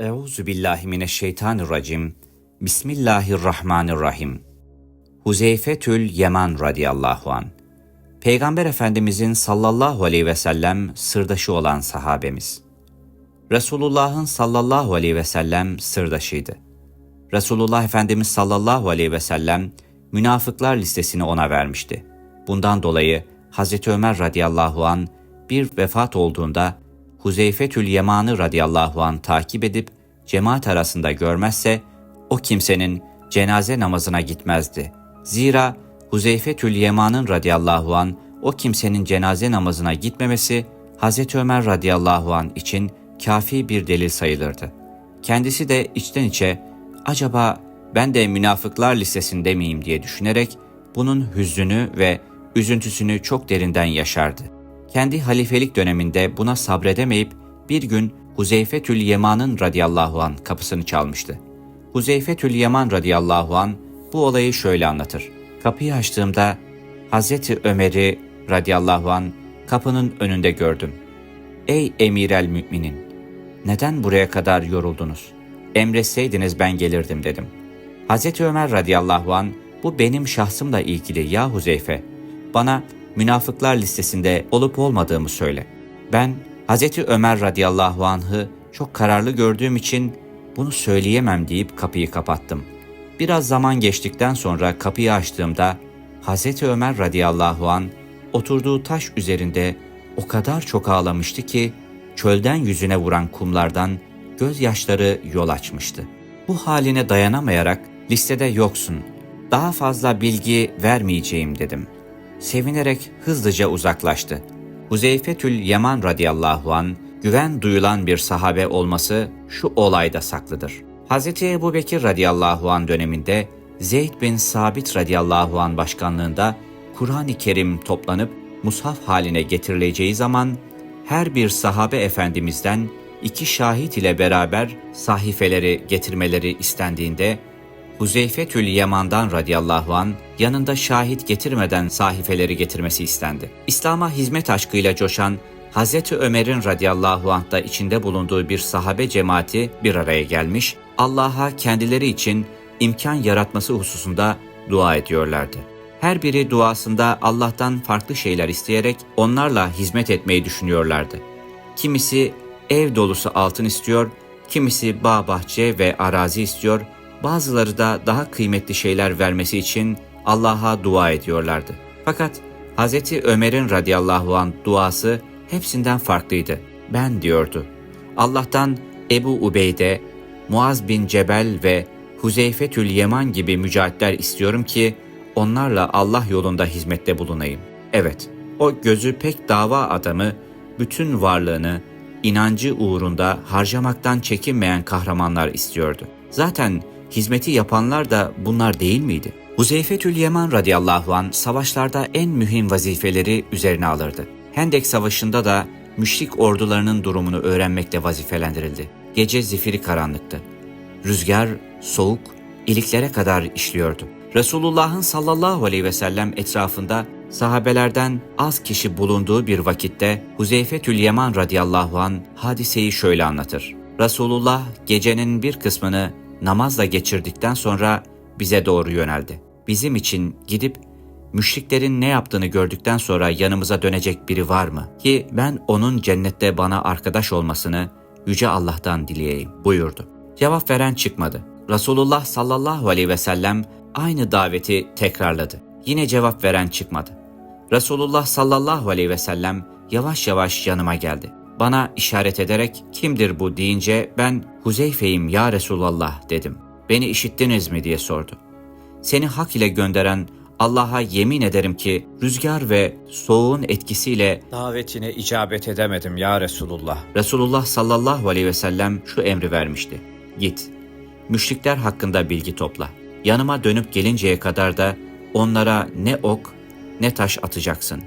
Euzu billahi mineşşeytanirracim. Bismillahirrahmanirrahim. Huzeyfetül Yeman radıyallahu an. Peygamber Efendimizin sallallahu aleyhi ve sellem sırdaşı olan sahabemiz. Resulullah'ın sallallahu aleyhi ve sellem sırdaşıydı. Resulullah Efendimiz sallallahu aleyhi ve sellem münafıklar listesini ona vermişti. Bundan dolayı Hazreti Ömer radıyallahu an bir vefat olduğunda Huzeyfetül Yeman'ı radıyallahu an takip edip cemaat arasında görmezse o kimsenin cenaze namazına gitmezdi. Zira Huzeyfetül Yeman'ın radıyallahu an o kimsenin cenaze namazına gitmemesi Hazreti Ömer radıyallahu an için kafi bir delil sayılırdı. Kendisi de içten içe acaba ben de münafıklar listesinde miyim diye düşünerek bunun hüznünü ve üzüntüsünü çok derinden yaşardı. Kendi halifelik döneminde buna sabredemeyip bir gün Huzeyfetül Yeman'ın radıyallahu an kapısını çalmıştı. Huzeyfetül Yeman radıyallahu an bu olayı şöyle anlatır. Kapıyı açtığımda Hazreti Ömer'i radıyallahu an kapının önünde gördüm. Ey emir el müminin! Neden buraya kadar yoruldunuz? Emretseydiniz ben gelirdim dedim. Hazreti Ömer radıyallahu an bu benim şahsımla ilgili ya Huzeyfe. Bana münafıklar listesinde olup olmadığımı söyle. Ben Hazreti Ömer radıyallahu anh'ı çok kararlı gördüğüm için bunu söyleyemem deyip kapıyı kapattım. Biraz zaman geçtikten sonra kapıyı açtığımda Hazreti Ömer radıyallahu an oturduğu taş üzerinde o kadar çok ağlamıştı ki çölden yüzüne vuran kumlardan gözyaşları yol açmıştı. Bu haline dayanamayarak listede yoksun, daha fazla bilgi vermeyeceğim dedim. Sevinerek hızlıca uzaklaştı. Huzeyfetül Yaman radıyallahu an güven duyulan bir sahabe olması şu olayda saklıdır. Hz. Ebu Bekir radıyallahu an döneminde Zeyd bin Sabit radıyallahu an başkanlığında Kur'an-ı Kerim toplanıp mushaf haline getirileceği zaman her bir sahabe efendimizden iki şahit ile beraber sahifeleri getirmeleri istendiğinde Huzeyfetül Yaman'dan radıyallahu an yanında şahit getirmeden sahifeleri getirmesi istendi. İslam'a hizmet aşkıyla coşan Hazreti Ömer'in radıyallahu anh da içinde bulunduğu bir sahabe cemaati bir araya gelmiş, Allah'a kendileri için imkan yaratması hususunda dua ediyorlardı. Her biri duasında Allah'tan farklı şeyler isteyerek onlarla hizmet etmeyi düşünüyorlardı. Kimisi ev dolusu altın istiyor, kimisi bağ bahçe ve arazi istiyor, bazıları da daha kıymetli şeyler vermesi için Allah'a dua ediyorlardı. Fakat Hz. Ömer'in radıyallahu an duası hepsinden farklıydı. Ben diyordu. Allah'tan Ebu Ubeyde, Muaz bin Cebel ve Huzeyfetül Yeman gibi mücahitler istiyorum ki onlarla Allah yolunda hizmette bulunayım. Evet, o gözü pek dava adamı bütün varlığını inancı uğrunda harcamaktan çekinmeyen kahramanlar istiyordu. Zaten hizmeti yapanlar da bunlar değil miydi? Huzeyfetül Yeman radıyallahu an savaşlarda en mühim vazifeleri üzerine alırdı. Hendek Savaşı'nda da müşrik ordularının durumunu öğrenmekle vazifelendirildi. Gece zifiri karanlıktı. Rüzgar soğuk, iliklere kadar işliyordu. Resulullah'ın sallallahu aleyhi ve sellem etrafında sahabelerden az kişi bulunduğu bir vakitte Huzeyfetül Yeman radıyallahu an hadiseyi şöyle anlatır. Resulullah gecenin bir kısmını namazla geçirdikten sonra bize doğru yöneldi. Bizim için gidip müşriklerin ne yaptığını gördükten sonra yanımıza dönecek biri var mı? Ki ben onun cennette bana arkadaş olmasını Yüce Allah'tan dileyeyim buyurdu. Cevap veren çıkmadı. Resulullah sallallahu aleyhi ve sellem aynı daveti tekrarladı. Yine cevap veren çıkmadı. Resulullah sallallahu aleyhi ve sellem yavaş yavaş yanıma geldi. Bana işaret ederek kimdir bu deyince ben Huzeyfe'yim ya Resulallah dedim. Beni işittiniz mi diye sordu. Seni hak ile gönderen Allah'a yemin ederim ki rüzgar ve soğuğun etkisiyle Davetine icabet edemedim ya Resulullah. Resulullah sallallahu aleyhi ve sellem şu emri vermişti. Git, müşrikler hakkında bilgi topla. Yanıma dönüp gelinceye kadar da onlara ne ok ne taş atacaksın.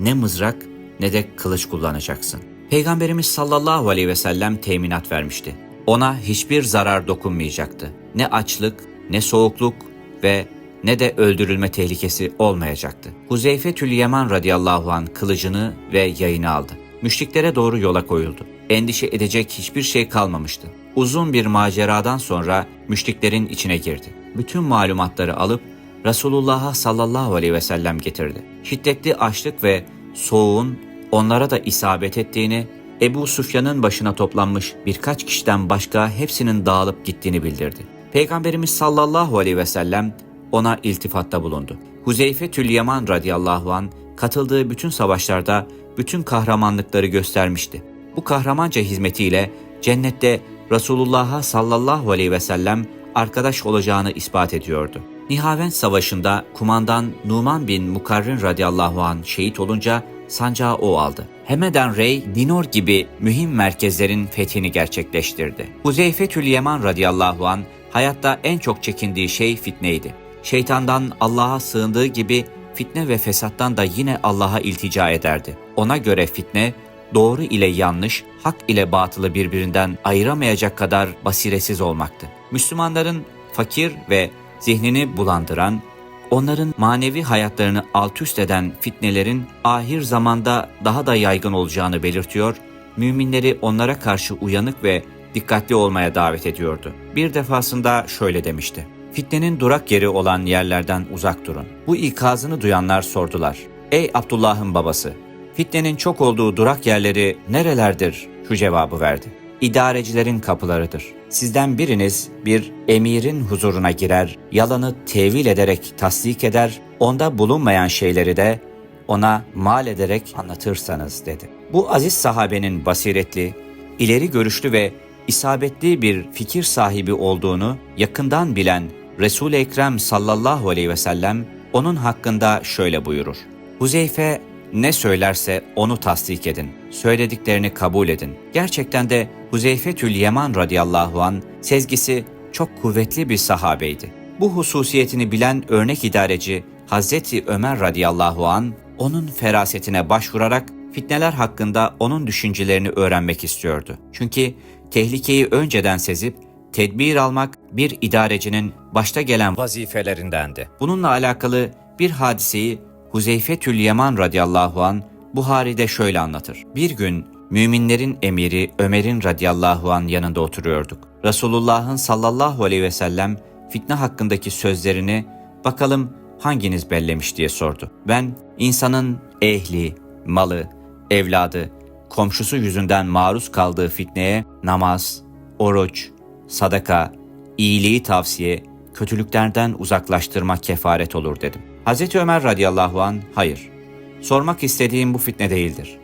Ne mızrak ne de kılıç kullanacaksın. Peygamberimiz sallallahu aleyhi ve sellem teminat vermişti. Ona hiçbir zarar dokunmayacaktı. Ne açlık, ne soğukluk ve ne de öldürülme tehlikesi olmayacaktı. Huzeyfe Tül Yeman radıyallahu an kılıcını ve yayını aldı. Müşriklere doğru yola koyuldu. Endişe edecek hiçbir şey kalmamıştı. uzun bir maceradan sonra müşriklerin içine girdi. Bütün malumatları alıp Resulullah'a sallallahu aleyhi ve sellem getirdi. Şiddetli açlık ve soğuğun onlara da isabet ettiğini, Ebu Sufyan'ın başına toplanmış birkaç kişiden başka hepsinin dağılıp gittiğini bildirdi. Peygamberimiz sallallahu aleyhi ve sellem ona iltifatta bulundu. Huzeyfe Tül Yaman radıyallahu an katıldığı bütün savaşlarda bütün kahramanlıkları göstermişti. Bu kahramanca hizmetiyle cennette Resulullah'a sallallahu aleyhi ve sellem arkadaş olacağını ispat ediyordu. Nihavend Savaşı'nda kumandan Numan bin Mukarrin radıyallahu an şehit olunca sancağı o aldı. Hemeden Rey, Dinor gibi mühim merkezlerin fethini gerçekleştirdi. Huzeyfe Tül Yaman radıyallahu an hayatta en çok çekindiği şey fitneydi. Şeytandan Allah'a sığındığı gibi fitne ve fesattan da yine Allah'a iltica ederdi. Ona göre fitne, doğru ile yanlış, hak ile batılı birbirinden ayıramayacak kadar basiretsiz olmaktı. Müslümanların fakir ve zihnini bulandıran, onların manevi hayatlarını alt üst eden fitnelerin ahir zamanda daha da yaygın olacağını belirtiyor, müminleri onlara karşı uyanık ve dikkatli olmaya davet ediyordu. Bir defasında şöyle demişti. Fitnenin durak yeri olan yerlerden uzak durun. Bu ikazını duyanlar sordular. Ey Abdullah'ın babası, fitnenin çok olduğu durak yerleri nerelerdir? Şu cevabı verdi. İdarecilerin kapılarıdır. Sizden biriniz bir emirin huzuruna girer, yalanı tevil ederek tasdik eder, onda bulunmayan şeyleri de ona mal ederek anlatırsanız dedi. Bu aziz sahabenin basiretli, ileri görüşlü ve isabetli bir fikir sahibi olduğunu yakından bilen Resul-i Ekrem sallallahu aleyhi ve sellem onun hakkında şöyle buyurur. Huzeyfe ne söylerse onu tasdik edin. Söylediklerini kabul edin. Gerçekten de Huzeyfe Tül Yeman radıyallahu an sezgisi çok kuvvetli bir sahabeydi. Bu hususiyetini bilen örnek idareci Hazreti Ömer radıyallahu an onun ferasetine başvurarak fitneler hakkında onun düşüncelerini öğrenmek istiyordu. Çünkü tehlikeyi önceden sezip tedbir almak bir idarecinin başta gelen Vazifelerindendi. Bununla alakalı bir hadiseyi Huzeyfe Tül Yaman radıyallahu an Buhari'de şöyle anlatır. Bir gün müminlerin emiri Ömer'in radıyallahu an yanında oturuyorduk. Resulullah'ın sallallahu aleyhi ve sellem fitne hakkındaki sözlerini bakalım hanginiz bellemiş diye sordu. Ben insanın ehli, malı, evladı, komşusu yüzünden maruz kaldığı fitneye namaz, oruç, sadaka, iyiliği tavsiye, kötülüklerden uzaklaştırmak kefaret olur dedim. Hz. Ömer radıyallahu an hayır. Sormak istediğim bu fitne değildir.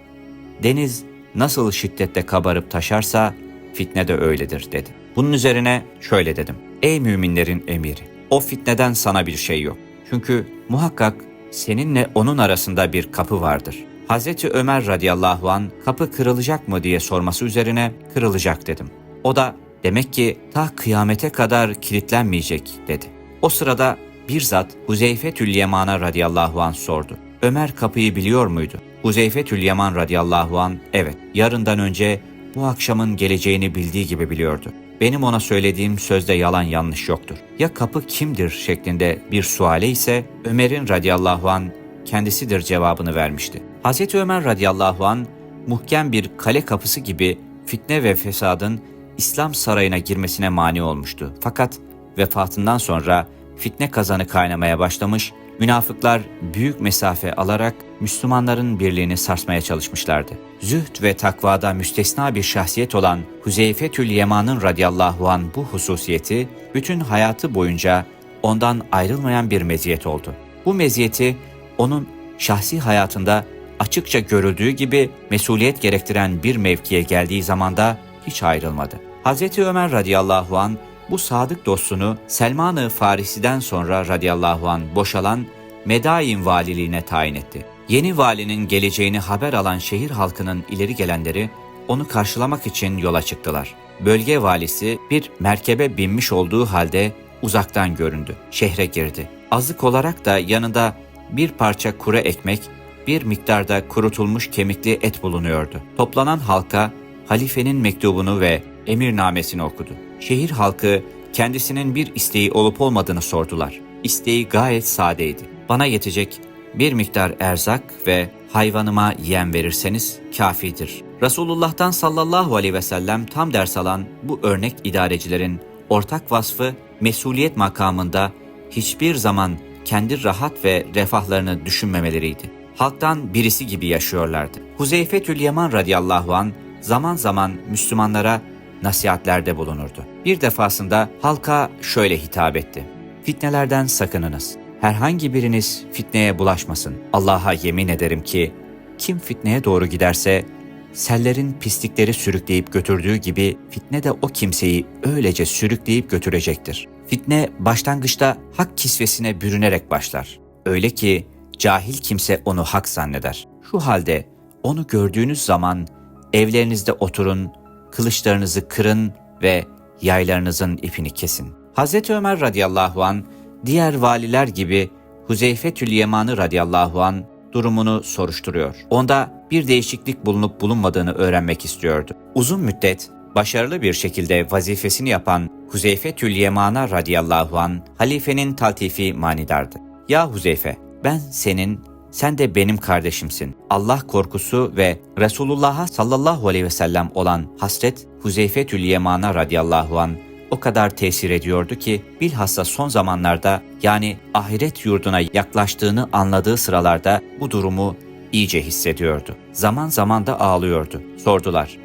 Deniz nasıl şiddette kabarıp taşarsa fitne de öyledir dedi. Bunun üzerine şöyle dedim. Ey müminlerin emiri, o fitneden sana bir şey yok. Çünkü muhakkak seninle onun arasında bir kapı vardır. Hazreti Ömer radıyallahu an kapı kırılacak mı diye sorması üzerine kırılacak dedim. O da demek ki ta kıyamete kadar kilitlenmeyecek dedi. O sırada bir zat Huzeyfe Tül Yaman'a radıyallahu an sordu. Ömer kapıyı biliyor muydu? Huzeyfe Tül Yaman radıyallahu an evet yarından önce bu akşamın geleceğini bildiği gibi biliyordu. Benim ona söylediğim sözde yalan yanlış yoktur. Ya kapı kimdir şeklinde bir suale ise Ömer'in radıyallahu an kendisidir cevabını vermişti. Hz. Ömer radıyallahu an muhkem bir kale kapısı gibi fitne ve fesadın İslam sarayına girmesine mani olmuştu. Fakat vefatından sonra fitne kazanı kaynamaya başlamış, münafıklar büyük mesafe alarak Müslümanların birliğini sarsmaya çalışmışlardı. Zühd ve takvada müstesna bir şahsiyet olan Huzeyfe Tül Yaman'ın radıyallahu an bu hususiyeti bütün hayatı boyunca ondan ayrılmayan bir meziyet oldu. Bu meziyeti onun şahsi hayatında açıkça görüldüğü gibi mesuliyet gerektiren bir mevkiye geldiği zamanda hiç ayrılmadı. Hz. Ömer radıyallahu an bu sadık dostunu Selman-ı Farisi'den sonra radıyallahu an boşalan Medain valiliğine tayin etti. Yeni valinin geleceğini haber alan şehir halkının ileri gelenleri onu karşılamak için yola çıktılar. Bölge valisi bir merkebe binmiş olduğu halde uzaktan göründü. Şehre girdi. Azık olarak da yanında bir parça kuru ekmek, bir miktarda kurutulmuş kemikli et bulunuyordu. Toplanan halka halifenin mektubunu ve emirnamesini okudu. Şehir halkı kendisinin bir isteği olup olmadığını sordular. İsteği gayet sadeydi. Bana yetecek bir miktar erzak ve hayvanıma yem verirseniz kafidir. Resulullah'tan sallallahu aleyhi ve sellem tam ders alan bu örnek idarecilerin ortak vasfı mesuliyet makamında hiçbir zaman kendi rahat ve refahlarını düşünmemeleriydi. Halktan birisi gibi yaşıyorlardı. Huzeyfetül Yaman radıyallahu an zaman zaman Müslümanlara nasihatlerde bulunurdu. Bir defasında halka şöyle hitap etti. Fitnelerden sakınınız. Herhangi biriniz fitneye bulaşmasın. Allah'a yemin ederim ki kim fitneye doğru giderse sellerin pislikleri sürükleyip götürdüğü gibi fitne de o kimseyi öylece sürükleyip götürecektir. Fitne başlangıçta hak kisvesine bürünerek başlar. Öyle ki cahil kimse onu hak zanneder. Şu halde onu gördüğünüz zaman evlerinizde oturun, kılıçlarınızı kırın ve yaylarınızın ipini kesin. Hz. Ömer radıyallahu an diğer valiler gibi Huzeyfetül Yeman'ı radıyallahu an durumunu soruşturuyor. Onda bir değişiklik bulunup bulunmadığını öğrenmek istiyordu. Uzun müddet başarılı bir şekilde vazifesini yapan Huzeyfetül Yeman'a radıyallahu an halifenin taltifi manidardı. Ya Huzeyfe ben senin sen de benim kardeşimsin. Allah korkusu ve Resulullah'a sallallahu aleyhi ve sellem olan hasret Huzeyfetül Yeman'a radıyallahu an o kadar tesir ediyordu ki bilhassa son zamanlarda yani ahiret yurduna yaklaştığını anladığı sıralarda bu durumu iyice hissediyordu. Zaman zaman da ağlıyordu. Sordular.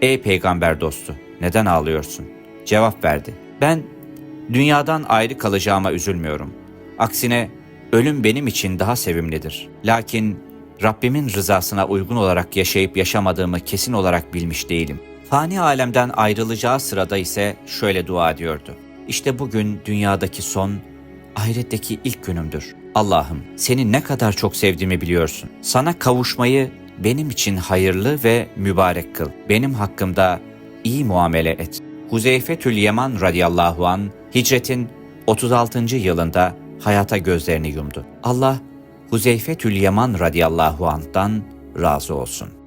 Ey peygamber dostu neden ağlıyorsun? Cevap verdi. Ben dünyadan ayrı kalacağıma üzülmüyorum. Aksine ölüm benim için daha sevimlidir. Lakin Rabbimin rızasına uygun olarak yaşayıp yaşamadığımı kesin olarak bilmiş değilim. Fani alemden ayrılacağı sırada ise şöyle dua ediyordu. İşte bugün dünyadaki son, ahiretteki ilk günümdür. Allah'ım seni ne kadar çok sevdiğimi biliyorsun. Sana kavuşmayı benim için hayırlı ve mübarek kıl. Benim hakkımda iyi muamele et. Huzeyfetül Yeman radıyallahu an hicretin 36. yılında hayata gözlerini yumdu. Allah Huzeyfetül Yaman radıyallahu anh'tan razı olsun.